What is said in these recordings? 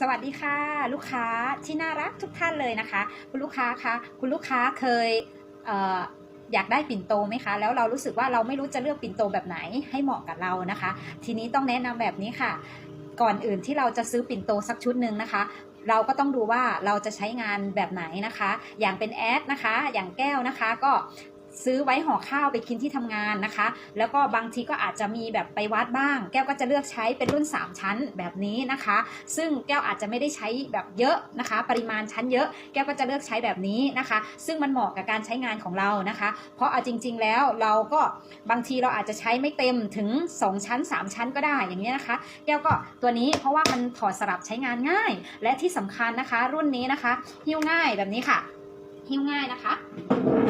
สวัสดีค่ะ ลูกค้าที่น่ารักทุกท่านเลยนะคะ คุณลูกค้าคะคุณลูกค้าเคยเอออยากได้ปิ่นโตไหมคะ แล้วเรารู้สึกว่าเราไม่รู้จะเลือกปิ่นโตแบบไหนให้เหมาะกับเรานะคะ ทีนี้ต้องแนะนำแบบนี้ค่ะ ก่อนอื่นที่เราจะซื้อปิ่นโตสักชุดหนึ่งนะคะ เราก็ต้องดูว่าเราจะใช้งานแบบไหนนะคะ อย่างเป็นแอดนะคะ อย่างแก้วนะคะ ก็ ซื้อไว้ห่อข้าวไปกินที่ทำงานนะคะ แล้วก็บางทีก็อาจจะมีแบบไปวัดบ้าง แก้วก็จะเลือกใช้เป็นรุ่น 3 ชั้นแบบนี้นะคะ ซึ่งแก้วอาจจะไม่ได้ใช้แบบเยอะนะคะ ปริมาณชั้นเยอะ แก้วก็จะเลือกใช้แบบนี้นะคะ ซึ่งมันเหมาะกับการใช้งานของเรานะคะ เพราะเอาจริง ๆ แล้วเราก็บางทีเราอาจจะใช้ไม่เต็มถึง 2 ชั้น 3 ชั้นก็ได้อย่างนี้นะคะ แก้วก็ตัวนี้เพราะว่ามันถอดสลับใช้งานง่าย และที่สำคัญนะคะ รุ่นนี้นะคะหิ้วง่ายแบบนี้ค่ะหิ้วง่ายนะคะ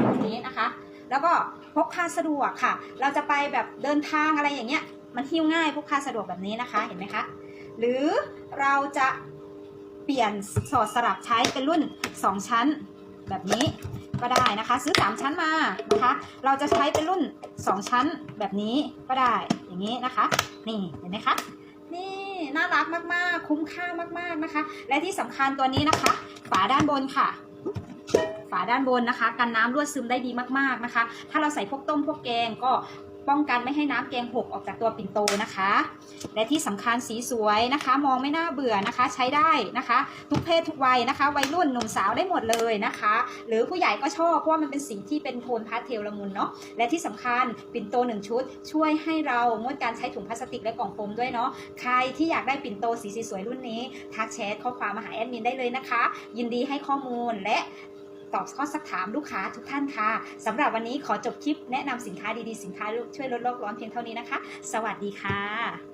แบบนี้นะคะ แล้วก็พกพาสะดวกค่ะ เราจะไปแบบเดินทางอะไรอย่างเงี้ย มันหิ้วง่ายพกพาสะดวกแบบนี้นะคะ เห็นไหมคะ หรือเราจะเปลี่ยนสอดสลับใช้เป็นรุ่น 2 ชั้นแบบนี้ก็ได้นะคะ ซื้อ 3 ชั้นมานะคะ เราจะใช้เป็นรุ่น 2 ชั้นแบบนี้ก็ได้อย่างนี้นะคะ นี่เห็นไหมคะนี่น่ารักมากๆ คุ้มค่ามากๆนะคะ และที่สำคัญตัวนี้นะคะ ฝาด้านบนค่ะ ฝาด้านบนนะคะ กันน้ำรั่วซึมได้ดีมากๆนะคะ ถ้าเราใส่พวกต้มพวกแกงก็ป้องกันไม่ให้น้ำแกงหกออกจากตัวปิ่นโตนะคะ และที่สำคัญสีสวยนะคะ มองไม่น่าเบื่อนะคะ ใช้ได้นะคะ ทุกเพศทุกวัยนะคะ วัยรุ่นหนุ่มสาวได้หมดเลยนะคะ หรือผู้ใหญ่ก็ชอบเพราะว่ามันเป็นสีที่เป็นโทนพาสเทลละมุนเนาะและที่สำคัญปิ่นโตหนึ่งชุด ช่วยให้เรางดการใช้ถุงพลาสติกและกล่องโฟมด้วยเนาะใครที่อยากได้ปิ่นโตสีสวยรุ่นนี้ทักแชทข้อความมาหาแอดมินได้เลยนะคะ ยินดีให้ข้อมูลและ ตอบข้อสักถามลูกค้าทุกท่านค่ะสำหรับวันนี้ขอจบคลิปแนะนำสินค้าดีๆ สินค้าช่วยลดโลกร้อนเพียงเท่านี้นะคะ สวัสดีค่ะ